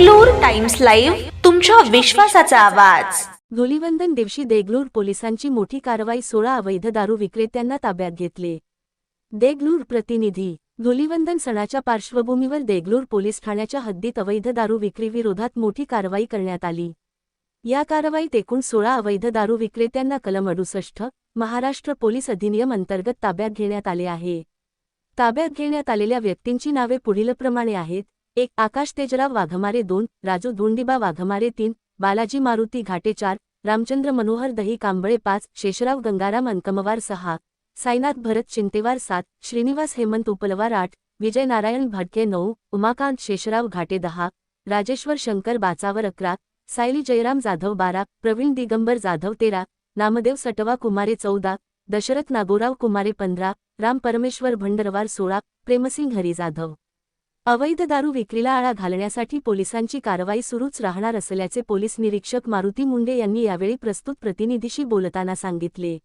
Deglur times live तुमच्या विश्वासाचा आवाज. धुलिवंदन दिवशी देगलूर पोलिसांची मोठी कारवाई सोळा अवैध दारू विक्रेत्यांना ताब्यात घेतले. देगलूर प्रतिनिधी धुलिवंदन सणाच्या पार्श्वभूमीवर देगलूर पोलीस ठाण्याच्या हद्दीत अवैध दारू विक्रीविरोधात मोठी कारवाई करण्यात आली. या कारवाईत एकूण सोळा अवैध दारू विक्रेत्यांना कलम अडुसष्ट महाराष्ट्र पोलीस अधिनियम अंतर्गत ताब्यात घेण्यात आले आहे. ताब्यात घेण्यात आलेल्या व्यक्तींची नावे पुढीलप्रमाणे आहेत. एक आकाश तेजराव वाघमारे दोन राजू धोंडिबा वाघमारे तीन बालाजी मारुती घाटे चार रामचंद्र मनोहर दही कांबळे पाच शेषराव गंगाराम अंकमवार सहा साईनाथ भरत चिंतेवार सात श्रीनिवास हेमंत उपलवार आठ विजय नारायण भडके नऊ उमाकांत शेषराव घाटे दहा राजेश्वर शंकर बाचावर अकरा सायली जयराम जाधव बारा प्रवीण दिगंबर जाधव तेरा नामदेव सटवा कुमारे चौदा दशरथ नागोराव कुमारे पंधरा राम परमेश्वर भंडरवार सोळा प्रेमसिंग हरी जाधव. अवैध दारू विक्रीला आळा घालण्यासाठी पोलिसांची कारवाई सुरूच राहणार असल्याचे पोलीस निरीक्षक मारुती मुंडे यांनी यावेळी प्रस्तुत प्रतिनिधीशी बोलताना सांगितले.